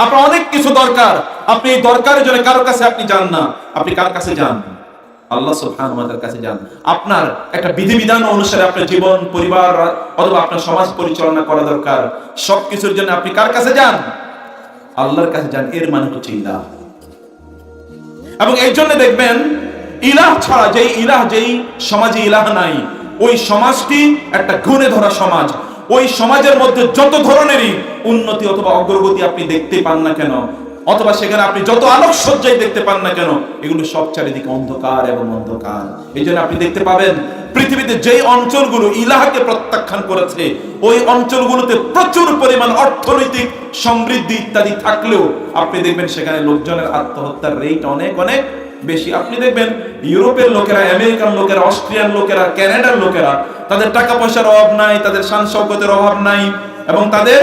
আপনার অনেক কিছু দরকার। আপনি দরকারের জন্য কারোর কাছে আপনি যান না। আপনি কার কাছে যান? আল্লাহ সুবহানাহু ওয়া কাছে যান। আপনার একটা বিধিবিধান অনুসারে আপনার জীবন, পরিবার অথবা আপনার সমাজ পরিচালনা করা দরকার। সবকিছুর জন্য আপনি কার কাছে যান? আল্লাহর কাছে যান। এর মানে হচ্ছে ইলাহ। এবং এই জন্য দেখবেন, ইলাহ ছাড়া যেই ইলাহ, যেই সমাজে ইলাহ নাই, ওই সমাজটি একটা গুণে ধরা সমাজ। ওই সমাজের মধ্যে যত ধরনেরই উন্নতি অথবা অগ্রগতি আপনি দেখতে পান না কেন, অথবা সেখানে আপনি যত আলোক সজ্জাই দেখতে পান না কেন, এগুলো সব চারিদিকে অন্ধকার এবং অন্ধকার। এই জন্য আপনি দেখতে পাবেন, পৃথিবীতে যে অঞ্চলগুলো ইলাহাকে প্রত্যাখ্যান করেছে, ওই অঞ্চলগুলোতে প্রচুর পরিমাণ অর্থনৈতিক সমৃদ্ধি ইত্যাদি থাকলেও আপনি দেখবেন সেখানে লোকজনের আত্মহত্যার রেট অনেক অনেক বেশি। আপনি দেখবেন ইউরোপের লোকেরা আমেরিকান লোকেরা অস্ট্রিয়ান লোকেরা কানাডার লোকেরা, তাদের টাকা পয়সার অভাব নাই, তাদের শান অভাব নাই, এবং তাদের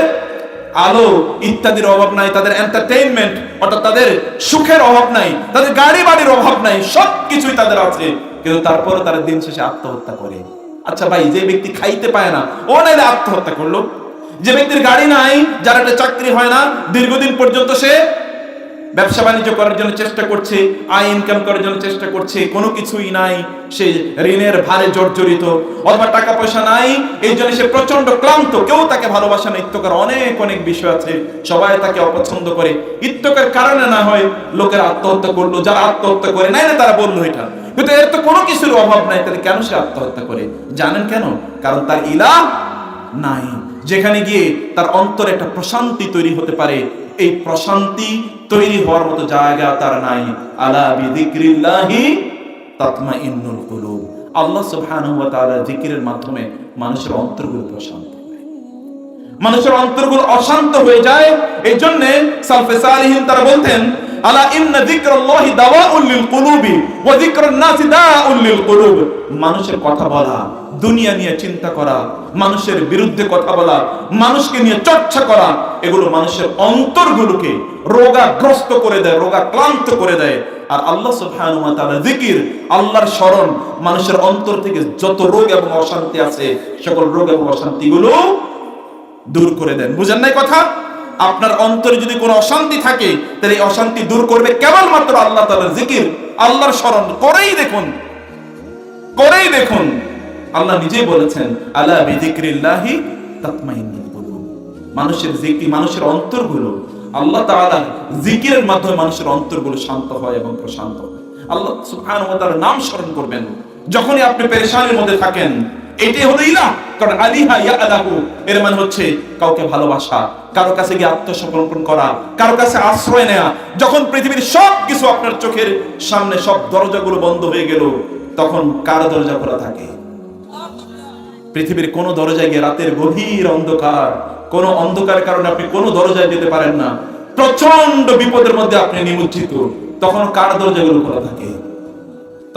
আলো ইত্যাদির অভাব নাই, তাদের এন্টারটেইনমেন্ট অর্থাৎ তাদের সুখের অভাব নাই, তাদের গাড়ি বাড়ির অভাব নাই সব কিছুই তাদের আছে। কিন্তু তারপরে তারা দিন শেষে আত্মহত্যা করে। আচ্ছা ভাই, যে ব্যক্তি খাইতে পায় না ও নাইলে আত্মহত্যা করল। যে ব্যক্তির গাড়ি নাই, যার একটা চাকরি হয় না, দীর্ঘদিন পর্যন্ত সে ব্যবসা বাণিজ্য করার জন্য চেষ্টা করছে, আয় ইনকাম করার জন্য চেষ্টা করছে, কোনো কিছুই নাই, সে ঋণের ভারে জর্জরিত, অথবা টাকা পয়সা নাই, এই জন্য সে প্রচণ্ড ক্লান্ত, কেউ তাকে ভালোবাসে না, ইত্যকার অনেক অনেক বিষয় আছে, সবাই তাকে অপছন্দ করে, ইত্যকার কারণে না হয় লোকের আত্মহত্যা করল, যারা আত্মহত্যা করে, নাই না তারা বলল এটা, কিন্তু এর তো কোনো কিছুর অভাব নাই, তাহলে কেন সে আত্মহত্যা করে? জানেন কেন? কারণ তার ইলা নাই, যেখানে গিয়ে তার অন্তরে একটা প্রশান্তি তৈরি হতে পারে, এই প্রশান্তি তৈরি হওয়ার মতো জায়গা তার নাই। আলা বিদিক্রিল্লাহি তাতমা ইন্নুল কুলুব। আল্লাহ সুবহানাহু ওয়া তাআলা জিকিরের মাধ্যমে মানুষের অন্তরগুলো প্রশান্ত মানুষের অন্তরগুলো অশান্ত হয়ে যায়। এই জন্য সালফে সালিহিন তারা বলতেন মানুষের কথা বলা, দুনিয়া নিয়ে চিন্তা করা, মানুষের বিরুদ্ধে কথা বলা, মানুষকে নিয়ে চর্চা করা, এগুলো মানুষের অন্তরগুলোকে রোগাগ্রস্ত করে দেয় রোগা ক্লান্ত করে দেয়। আর আল্লাহ সুবহানাহু আল্লাহর স্মরণ, মানুষের অন্তর থেকে যত রোগ এবং অশান্তি আছে, সকল রোগ এবং অশান্তিগুলো দূর করে দেন। বুঝেন নাই কথা? আপনার অন্তরে যদি কোনো অশান্তি থাকে, তাহলে এই অশান্তি দূর করবে কেবলমাত্র আল্লাহ তাআলার জিকির। আল্লাহর স্মরণ করেই দেখুন। করেই দেখুন। আল্লাহ নিজেই বলেছেন, আলা বিযিকরিল্লাহি তাতমাইন্নুল মানুষের জিকির মানুষের অন্তরগুলো, আল্লাহ তাআলা জিকিরের মাধ্যমে মানুষের অন্তরগুলো শান্ত হয় এবং প্রশান্ত হয়। আল্লাহ তাআলার নাম স্মরণ করবেন। যখনই আপনি পেরেশানির মধ্যে থাকেন এটাই হলো কারণ আলিহা ইয়া আলাহু এর মানে হচ্ছে কাউকে ভালোবাসা, কারও কাছে গিয়ে আত্মসমর্পণ করা, কারও কাছে আশ্রয় নেওয়া যখন পৃথিবীর সব কিছু আপনার চোখের সামনে, সব দরজাগুলো বন্ধ হয়ে গেল, তখন কার দরজা খোলা থাকে? পৃথিবীর কোনো দরজায় গিয়ে রাতের গভীর অন্ধকার, কোন অন্ধকারের কারণে আপনি কোনো দরজায় যেতে পারেন না। প্রচণ্ড বিপদের মধ্যে আপনি নিমজ্জিত। তখন কার দরজাগুলো খোলা থাকে?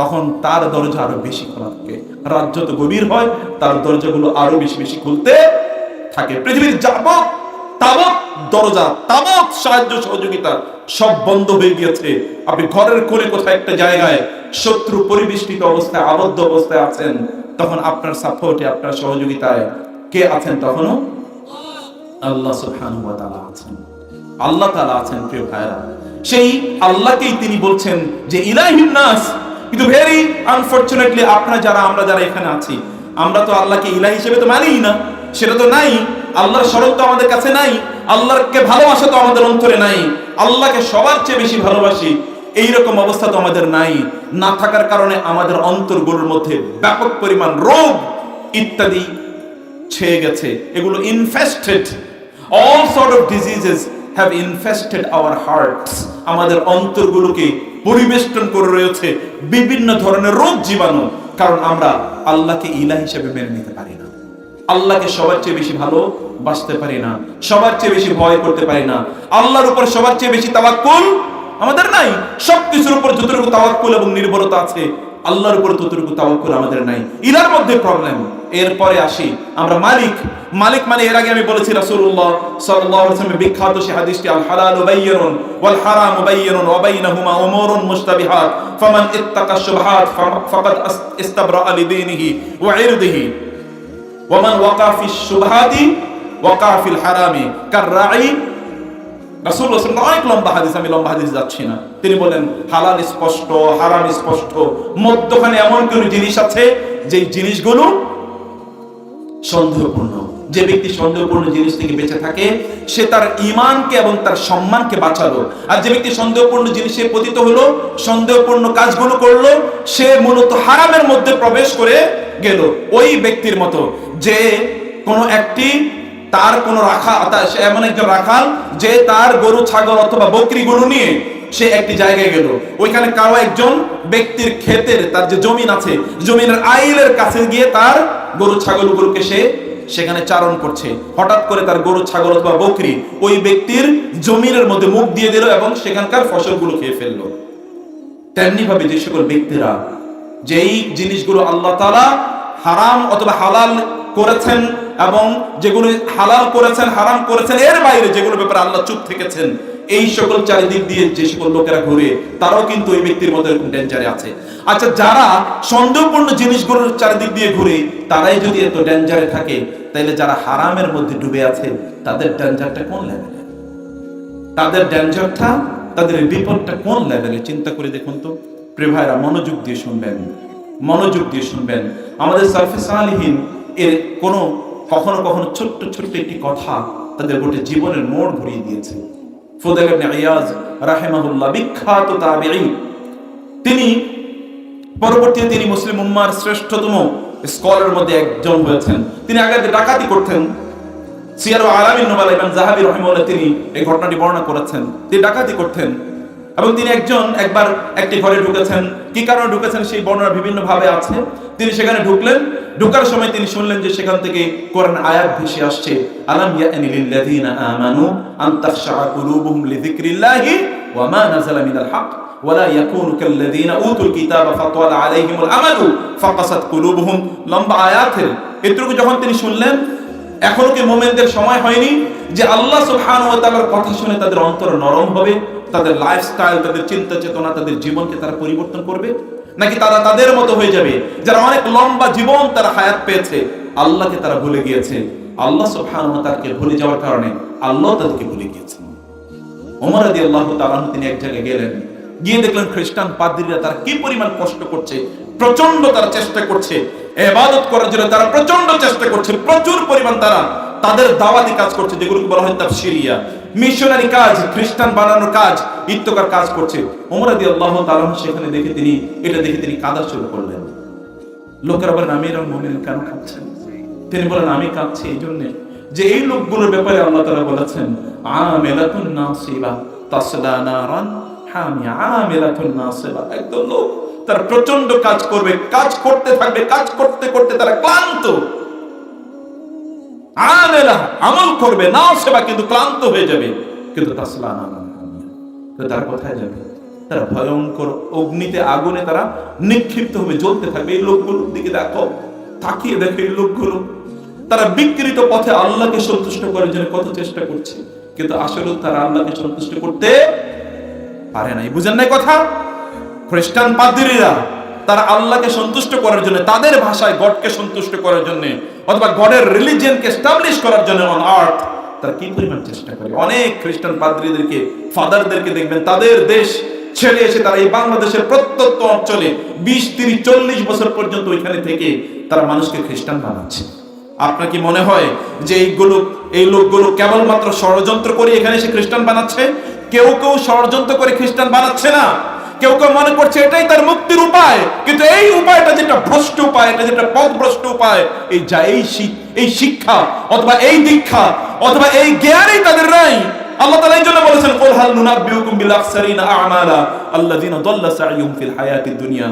তখন তার দরজা আরও বেশি খোলা থাকে রাত যত গভীর হয়, তার দরজাগুলো আরও বেশি বেশি খুলতে থাকে। পৃথিবীর যাবত দরজা সাহায্য, সহযোগিতা সব বন্ধ হয়ে গিয়েছে। আপনি ঘরের কোণে একটা জায়গায় শত্রু পরিবেষ্টিত অবস্থায়, আবদ্ধ অবস্থায় আছেন, তখন আপনার সাপোর্টে আপনার সহযোগিতায় কে আছেন তখনও? আল্লাহ সুবহানাহু আছেন। আল্লাহ আছেন, প্রিয় ভাইরা সেই আল্লাহকেই তিনি বলছেন যে, ইলাহিন নাস কিন্তু ভেরি আনফরচুনেটলি আপনারা যারা, আমরা যারা এখানে আছি, আমরা তো আল্লাহকে ইলাহ হিসেবে তো মানিই না। সেটা তো নাই। আল্লাহর স্মরণ তো আমাদের কাছে নাই। আল্লাহকে ভালোবাসা তো আমাদের অন্তরে নাই। আল্লাহকে সবার চেয়ে বেশি ভালোবাসি। এইরকম অবস্থা তো আমাদের নাই। না থাকার কারণে আমাদের অন্তরগুলোর মধ্যে ব্যাপক পরিমাণ রোগ ইত্যাদি ছেয়ে গেছে। এগুলো infested all sort of diseases have infested our hearts আমাদের অন্তরগুলোকে পরিবেষ্টন করে রয়েছে বিভিন্ন ধরনের রোগ জীবাণু। কারণ আমরা আল্লাহকে ইলা হিসেবে মেনে নিতে পারি না। আল্লাহকে সবার চেয়ে বেশি ভালো বাঁচতে পারি না, সবার চেয়ে বেশি ভয় করতে পারি না। আল্লাহর উপর সবার চেয়ে বেশি তাওয়াক্কুল আমাদের নাই। সবকিছুর উপর যতটুকু তাওয়াক্কুল এবং নির্ভরতা আছে আল্লাহর উপর ততটুকু তাওয়াক্কুল আমাদের নাই। ইলার মধ্যে প্রবলেম এরপরে আসি, আমরা মালিক। মালিক মানে এর আগে আমি বলেছি রাসূলুল্লাহ সাল্লাল্লাহু আলাইহি ওয়াসাল্লাম বিখ্যাত সেই হাদিসটি আল হালাল বাইয়িনুন ওয়াল হারাম বাইয়িনুন ওয়া বাইনাহুমা উমুরুন মুশতাবিহাত। ফামান ইত্তাকা শুবহাত ফাকাদ ইস্তাবরা লিদীনিহি ওয়া ইরদিহি। ওয়া মান ওয়াকা ফিশ শুবহাতি, ওয়াকা ফিল হারামি কাররাই রাসূল রাসূল অনেক লম্বা হাদিস, আমি লম্বা হাদিস যাচ্ছি না। তিনি বলেন, হালাল স্পষ্ট, হারাম স্পষ্ট, মধ্যখানে এমন কোন জিনিস আছে যে জিনিসগুলো সন্দেহপূর্ণ। যে ব্যক্তি সন্দেহপূর্ণ জিনিস থেকে বেঁচে থাকে, সে তার ইমানকে এবং তার সম্মানকে বাঁচালো। আর যে ব্যক্তি সন্দেহপূর্ণ জিনিসে পতিত হলো, সন্দেহপূর্ণ কাজগুলো করল, সে মূলত হারামের মধ্যে প্রবেশ করে গেল। ওই ব্যক্তির মতো যে কোনো একটি তার কোনো রাখা এমন একজন রাখাল যে তার গরু, ছাগল অথবা বকরি গরু নিয়ে সে একটি জায়গায় গেল। ওইখানে কারও একজন ব্যক্তির ক্ষেতের, তার যে জমিন আছে, জমিনের আইলের কাছে গিয়ে তার গরু, ছাগল ছাগলগুলোকে সে সেখানে চারণ করছে। হঠাৎ করে তার গরু, ছাগল অথবা বকরি ওই ব্যক্তির জমিনের মধ্যে মুখ দিয়ে দিল এবং সেখানকার ফসলগুলো খেয়ে ফেলল। তেমনি ভাবে যে সকল ব্যক্তিরা, যেই জিনিসগুলো আল্লাহ তাআলা হারাম অথবা হালাল করেছেন এবং যেগুলো হালাল করেছেন, হারাম করেছেন, এর বাইরে যেগুলো ব্যাপারে আল্লাহ চুপ থেকেছেন, এই সকল চারিদিক দিয়ে যে সকল লোকেরা ঘুরে, তারাও কিন্তু ওই ব্যক্তির মতো এরকম ডেঞ্জারে আছে। আচ্ছা যারা সন্দেহপূর্ণ জিনিসগুলোর চারিদিক দিয়ে ঘুরে, তারাই যদি এত ডেঞ্জারে থাকে তাহলে যারা হারামের মধ্যে ডুবে আছে, তাদের ডেঞ্জারটা কোন লেভেলে তাদের ডেঞ্জারটা তাদের বিপদটা কোন লেভেলে চিন্তা করে দেখুন তো, প্রিয় ভাইরা, মনোযোগ দিয়ে শুনবেন, মনোযোগ দিয়ে শুনবেন। আমাদের সার্ফে এর কোনো কখনো কখনো ছোট্ট ছোট্ট একটি কথা তাদের গোটে জীবনের মোড় ঘুরিয়ে দিয়েছে। বিখ্যাত তিনি পরবর্তীতে তিনি মুসলিম উম্মার শ্রেষ্ঠতম স্কলারের মধ্যে একজন হয়েছেন। তিনি আগে ডাকাতি করতেন। সিয়ার আলামিন নোবেল ইমাম জাহাবি রহিমাহুল্লাহ তিনি এই ঘটনাটি বর্ণনা করেছেন। তিনি ডাকাতি করতেন। এবং তিনি একজন একবার একটি ঘরে ঢুকেছেন কি কারণে ঢুকেছেন সেই বর্ণনা বিভিন্ন ভাবে আছে তিনি সেখানে ঢুকলেন ঢোকার সময় তিনি শুনলেন যে সেখান থেকে কোরআন আয়াত ভেসে আসছে আলাম ইয়ানি লিল্লাযিনা আমানু আন তাখশা কুলুবুহুম লিযিকরিল্লাহি ওয়া মা নাযালা মিনাল হক ولا يكونوا كالذين اوتوا الكتاب فطال عليهم الامل فقست قلوبهم লম্বা আয়াতের এটুকু যখন তিনি শুনলেন এখনো কি মোমেনদের সময় হয়নি যে আল্লাহ সুবহানাহু ওয়া তাআলার কথা শুনে তাদের অন্তর নরম হবে তাদের লাইফস্টাইল তাদের চিন্তা চেতনা, তাদের জীবনকে তারা পরিবর্তন করবে? নাকি তারা তাদের মতো হয়ে যাবে, যারা অনেক লম্বা জীবন তারা হায়াত পেয়েছে? আল্লাহকে তারা ভুলে গিয়েছে। আল্লাহ তাআলাকে ভুলে যাওয়ার কারণে আল্লাহ তাদেরকে ভুলে গিয়েছেন। ওমর রাদিয়াল্লাহু তাআলা তিনি এক জায়গায় গেলেন, গিয়ে দেখলেন খ্রিস্টান পাদ্রীরা তারা কি পরিমাণ কষ্ট করছে প্রচণ্ড তারা চেষ্টা করছে, ইবাদত করার জন্য তারা প্রচণ্ড চেষ্টা করছে, প্রচুর পরিমাণ তারা তাদের দাওয়াতি কাজ করছে, যেগুলোকে বলা হয় তাফসিরিয়া। মিশনারি কাজ, খ্রিস্টান বানানোর কাজ ইত্যকার কাজ করছে। ওমর রাদিয়াল্লাহু তাআলা সেখানে দেখে তিনি, এটা দেখে তিনি কাঁদা শুরু করলেন। লোকেরা বলেন আমি এরকম মুমিন কেন কাঁদছেন? তিনি বলেন, আমি কাঁদছি এই জন্যে যে এই লোকগুলোর ব্যাপারে আল্লাহ তাআলা বলেছেন, আমেলাতুন নাসিবা, তাসলা নারান হামিয়া আমেলাতুন নাসিবা। একদম লোক তারা প্রচণ্ড কাজ করবে, কাজ করতে থাকবে, কাজ করতে করতে তারা ক্লান্ত। আমেলা, আমল করবে, না সেবা কিন্তু ক্লান্ত হয়ে যাবে। কিন্তু তাসলা তারা কোথায় যাবে? তারা ভয়ঙ্কর অগ্নিতে, আগুনে তারা নিক্ষিপ্ত হবে, জ্বলতে থাকবে। এই লোকগুলোর দিকে দেখো, তাকিয়ে দেখো এই লোকগুলো। তারা বিকৃত পথে আল্লাহকে সন্তুষ্ট করার জন্য কত চেষ্টা করছে। কিন্তু আসলে তারা আল্লাহকে সন্তুষ্ট করতে পারে নাই। বুঝেন নাই কথা? খ্রিস্টান পাদ্রীরা তারা আল্লাহকে সন্তুষ্ট করার জন্য, তাদের ভাষায় গডকে সন্তুষ্ট করার জন্য, অথবা গডের রিলিজিয়নকে এস্টাবলিশ করার জন্য অন আর্থ তারা কি পরিমাণ চেষ্টা করে? অনেক খ্রিস্টান পাদ্রীদেরকে ফাদারদেরকে দেখবেন, তাদের দেশ ছেড়ে এসে তারা এই বাংলাদেশের প্রত্যন্ত অঞ্চলে বিশ, তিরিশ, চল্লিশ বছর পর্যন্ত ওইখানে থেকে তারা মানুষকে খ্রিস্টান বানাচ্ছে। আপনার কি মনে হয় যে এইগুলো, এই লোকগুলো কেবলমাত্র ষড়যন্ত্র করে এখানে এসে খ্রিস্টান বানাচ্ছে? কেউ কেউ ষড়যন্ত্র করে খ্রিস্টান বানাচ্ছে না। কেউ কেউ মনে করছে এটাই তার মুক্তির উপায়, কিন্তু এই উপায়টা যেটা ভ্রষ্ট উপায়, এটা যেটা পথ ভ্রষ্ট উপায়, এই যা, এই এই শিক্ষা, অথবা এই দীক্ষা, অথবা এই জ্ঞানই তাদের নাই আল্লাহ তাআলা এই জন্য বলেছেন, কুল হাল বিল আখসারিনা আমালা আল্লাযিনা দাল্লা সাইয়ুহুম ফিল হায়াতিদ দুনিয়া।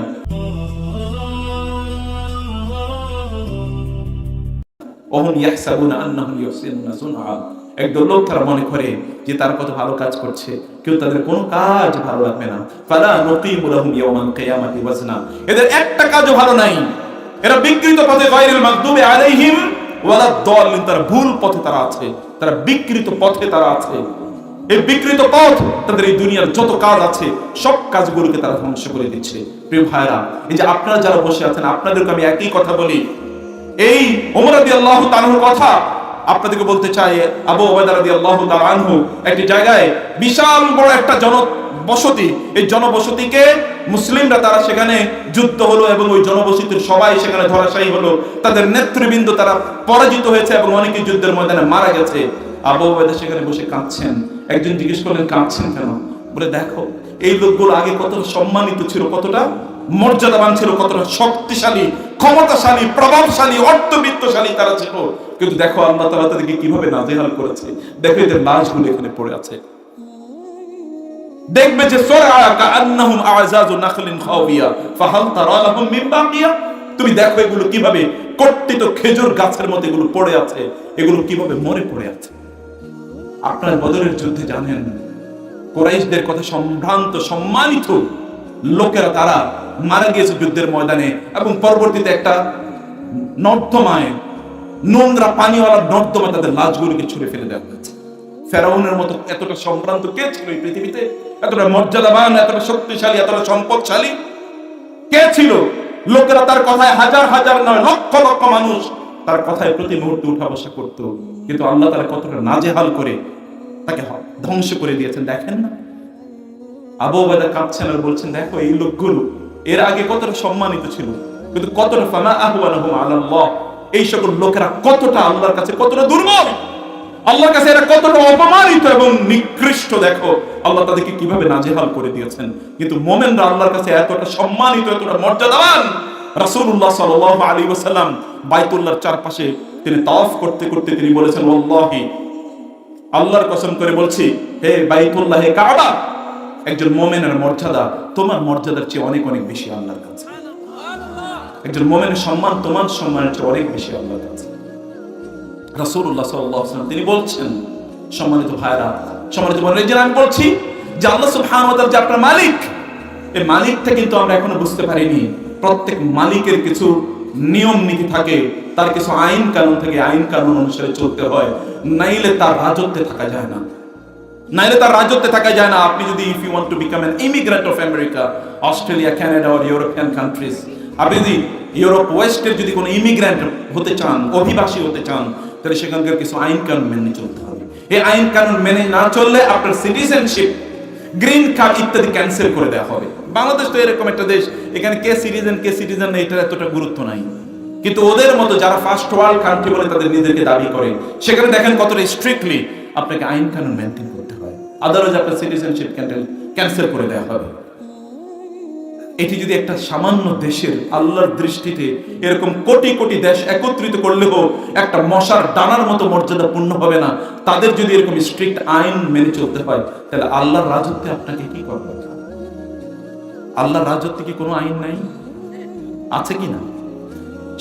ওহুম ইয়াহসাবুনা আন্নাহুম ইউহসিনুনা সুনআ একদল লোক তারা মনে করে যে তারা কত ভালো কাজ করছে। কেউ তাদের কোনো কাজ ভালো লাগবে না। ফালা নুকিমু লাহুম ইয়াওমাল কিয়ামাতি ওয়াজনা। এদের একটা কাজও ভালো নাই। এরা বিকৃত পথে গায়রুল মাগদুবি আলাইহিম ওয়ালা দাল্লিন তারা ভুল পথে তারা আছে। তারা বিকৃত পথে তারা আছে। এই বিকৃত পথ তাদের এই দুনিয়ার যত কাজ আছে, সব কাজগুলোকে তারা ধ্বংস করে দিচ্ছে। প্রিয় ভাইরা এই যে আপনারা যারা বসে আছেন, আপনাদেরকে আমি একই কথা বলি। এই ওমর রাদিয়াল্লাহু তাআলার কথা আপনাদেরকে বলতে চাই, আবু ওবায়দা রাদিয়াল্লাহু তাআলা আনহু একটি জায়গায় বিশাল বড় একটা জন বসতি এই জনবসতিকে মুসলিমরা তারা সেখানে যুদ্ধ হলো এবং ওই জনবসতির সবাই সেখানে ধরাশায়ী হলো। তাদের নেতৃবৃন্দ তারা পরাজিত হয়েছে এবং অনেকে যুদ্ধের ময়দানে মারা গেছে। আবু ওবায়দা সেখানে বসে কাঁদছেন। একজন জিজ্ঞেস করলেন, কাঁদছেন কেন? বলে, দেখো, এই লোকগুলো আগে কতটা সম্মানিত ছিল, কতটা মর্যাদাবান ছিল, কতটা শক্তিশালী, ক্ষমতাশালী, প্রভাবশালী, অর্থবিত্তশালী তারা ছিল। কিন্তু দেখো আল্লাহ তাআলা তাদেরকে কীভাবে নাজেহাল করেছে। দেখো এদের লাশগুলো এখানে পড়ে আছে। দেখবে যে তারা তুমি দেখো এগুলো কীভাবে কর্তিত খেজুর গাছের মতো এগুলো পড়ে আছে, এগুলো কীভাবে মরে পড়ে আছে। আপনার বদরের যুদ্ধে জানেন, কোরাইশদের কথা সম্ভ্রান্ত, সম্মানিত লোকেরা তারা মারা গিয়েছে যুদ্ধের ময়দানে এবং পরবর্তীতে একটা নর্দমায় নোংরা পানিওয়ালা নর্দমা তাদের লাশগুলোকে ছুঁড়ে ফেলে দেওয়া হয়েছে। ফেরাউনের মতো এতটা সম্ভ্রান্ত কে ছিল এই পৃথিবীতে? এতটা মর্যাদাবান, এতটা শক্তিশালী, এতটা সম্পদশালী কে ছিল? লোকেরা তার কথায় হাজার হাজার নয়, লক্ষ লক্ষ মানুষ তার কথায় প্রতি মুহূর্তে উঠা বসা করতো। কিন্তু আল্লাহ তারা কতটা নাজেহাল করে তাকে ধ্বংস করে দিয়েছেন, দেখেন না? আবু ওবায়দা কাঁদছেন আর বলছেন, দেখো এই লোকগুলো, এর আগে কতটা সম্মানিত ছিল, কিন্তু কতটা ফামা আহওয়ানাহুম আলাল্লাহ এই সকল লোকেরা কতটা আল্লাহর কাছে কতটা দুর্বল? আল্লাহর কাছে এরা কতটা অপমানিত এবং নিকৃষ্ট, দেখো। আল্লাহ তাদেরকে কীভাবে নাজেহাল করে দিয়েছেন? কিন্তু মোমেনরা আল্লাহর কাছে এতটা সম্মানিত, এতটা মর্যাদাবান। রাসূলুল্লাহ সাল্লাল্লাহু আলাইহি ওয়াসাল্লাম বাইতুল্লাহর চারপাশে তিনি তাওয়াফ করতে করতে তিনি বলেছেন, ওয়াল্লাহি। আল্লাহর কসম করে বলছি, হে বাইতুল্লাহ হে কাবা, একজন মোমেনের মর্যাদা তোমার মর্যাদার চেয়ে অনেক অনেক বেশি আল্লাহর কাছে। একজন মোমেনের সম্মান তোমার সম্মানের চেয়ে অনেক বেশি আল্লাহর কাছে সাল্লাল্লাহু তিনি বলছেন, সম্মানিত ভাইরা সম্মানিত বোনেরা যে আমি বলছি যে আল্লাহ তাআলা যে আপনার মালিক, এই মালিকটা কিন্তু আমরা এখনও বুঝতে পারিনি। প্রত্যেক মালিকের কিছু নিয়ম নীতি থাকে, তার কিছু আইন কানুন থাকে আইন কানুন অনুসারে চলতে হয়। নাইলে তার রাজত্বে থাকা যায় না। নাইলে তার রাজত্বে থাকা যায় না। আপনি যদি if you want to become an immigrant of America Australia Canada or European countries আপনি যদি ইউরোপ ওয়েস্টের যদি কোনো ইমিগ্রেন্ট হতে চান, অভিবাসী হতে চান, তাহলে সেখানকার কিছু আইন কানুন মেনে চলতে হবে। এই আইন কানুন মেনে না চললে আপনার সিটিজেনশিপ গ্রিন কার্ড ইত্যাদি ক্যান্সেল করে দেওয়া হবে। বাংলাদেশ তো এরকম একটা দেশ, এখানে কে সিটিজেন কে সিটিজেন এটার এতটা গুরুত্ব নাই। কিন্তু ওদের মতো যারা ফার্স্ট ওয়ার্ল্ড কান্ট্রি বলে তাদের নিজেদেরকে দাবি করে, সেখানে দেখেন কতটা স্ট্রিক্টলি আপনাকে আইন কানুন মেনটেন করতে হয়। আদারওয়াইজ আপনার সিটিজেনশিপ ক্যান্সেল করে দেওয়া হবে। এটি যদি একটা সামান্য দেশের আল্লাহর দৃষ্টিতে এরকম কোটি কোটি দেশ একত্রিত করলেও একটা মশার ডানার মতো মর্যাদা পূর্ণ হবে না, তাদের যদি এরকম স্ট্রিক্ট আইন মেনে চলতে হয়, তাহলে আল্লাহর রাজত্বে আপনাকে কি করবে আল্লাহর রাজত্বে কি কোনো আইন নাই? আছে কি না?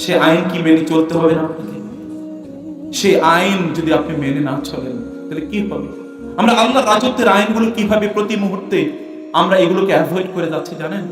সে আইন কি মেনে চলতে হবে না সেই আইন যদি আপনি মেনে না চলেন, তাহলে কি হবে? আমরা আল্লাহর রাজত্বের আইনগুলো কীভাবে প্রতি মুহূর্তে আমরা এগুলোকে অ্যাভয়েড করে যাচ্ছি জানেন?